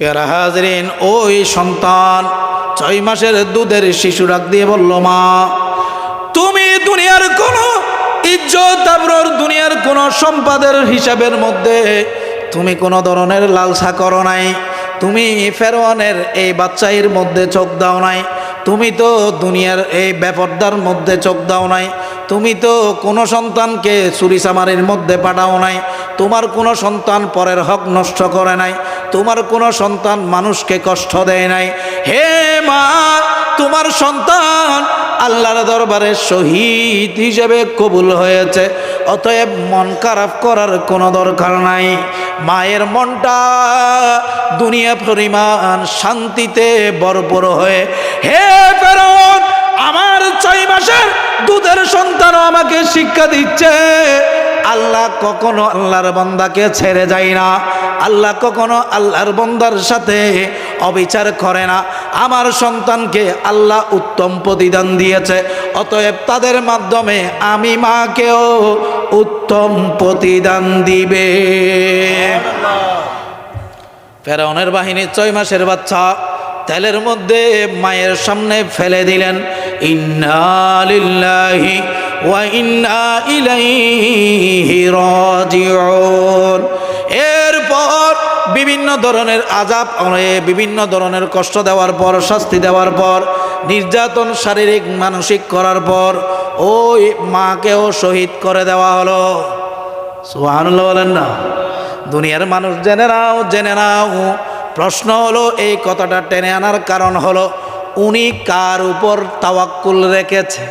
পেয়ারা হাজরিন, ওই সন্তান ছয় মাসের দুধের শিশু রাখ দিয়ে বলল, মা, তুমি দুনিয়ার কোনো ইজ্জত, আবরর দুনিয়ার কোনো সম্পাদের হিসাবের মধ্যে তুমি কোনো ধরনের লালসা করো নাই। তুমি ফেরোয়ানের এই বাচ্চাইর মধ্যে চোখ দাও নাই। তুমি তো দুনিয়ার এই ব্যাপারদার মধ্যে চোখ দাও নাই। তুমি তো কোনো সন্তানকে চুরিচামারির মধ্যে পাঠাও নাই। তোমার কোনো সন্তান পরের হক নষ্ট করে নাই, তোমার কোনো সন্তান মানুষকে কষ্ট দেয় নাই। হে মা, তোমার সন্তান আল্লাহর দরবারে শহীদ হিসেবে কবুল হয়েছে, অতএব মন খারাপ করার কোনো দরকার নাই। মায়ের মনটা দুনিয়া পরিমাণ শান্তিতে বরপর হয়ে, হে ফেরন, আমার ছয় মাসের দুধের সন্তানও আমাকে শিক্ষা দিচ্ছে। আল্লাহ কখনো আল্লাহর বন্দাকে ছেড়ে যায় না। আল্লাহ কখনো আল্লাহর বন্দার সাথে অবিচার করে না। আমার সন্তানকে আল্লাহ উত্তম প্রতিদান দিয়েছে। অতএব তাদের মাধ্যমে আমি মাকেও উত্তম প্রতিদান দিবে। ফেরাউনের বাহিনী ছয় মাসের বাচ্চা। তেলের মধ্যে মায়ের সামনে ফেলে দিলেন, ইন্না লিল্লাহি ওয়া ইন্না ইলাইহি রাজিউন। এরপর বিভিন্ন ধরনের আজাব বিভিন্ন ধরনের কষ্ট দেওয়ার পর, শাস্তি দেওয়ার পর, নির্যাতন, শারীরিক, মানসিক করার পর, ওই মাকেও শহীদ করে দেওয়া হলো। সুবহানাল্লাহ বলেন না। দুনিয়ার মানুষ জেনে নাও জেনে নাও। প্রশ্ন হলো, এই কথাটা টেনে আনার কারণ হলো, উনি কার উপর তাওয়াক্কুল রেখেছে?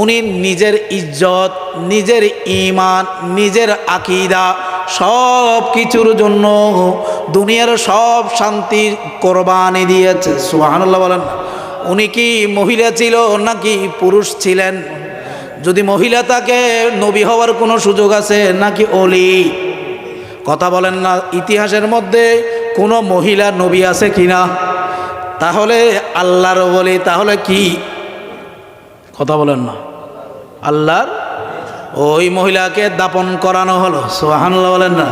উনি নিজের ইজ্জত, নিজের ইমান নিজের আকিদা সব কিছুর জন্য দুনিয়ার সব শান্তির কোরবানি দিয়েছে। সুহানুল্লাহ বলেন উনি কি মহিলা ছিল নাকি পুরুষ ছিলেন? যদি মহিলা তাকে নবী হওয়ার কোনো সুযোগ আছে নাকি অলি? কথা বলেন না, ইতিহাসের মধ্যে কোনো মহিলা নবী আছে কি না তাহলে আল্লাহর বলি, তাহলে কি? কথা বলেন না। আল্লাহর? ওই মহিলাকে দাপন করানো হলো। সোহান বলেন না।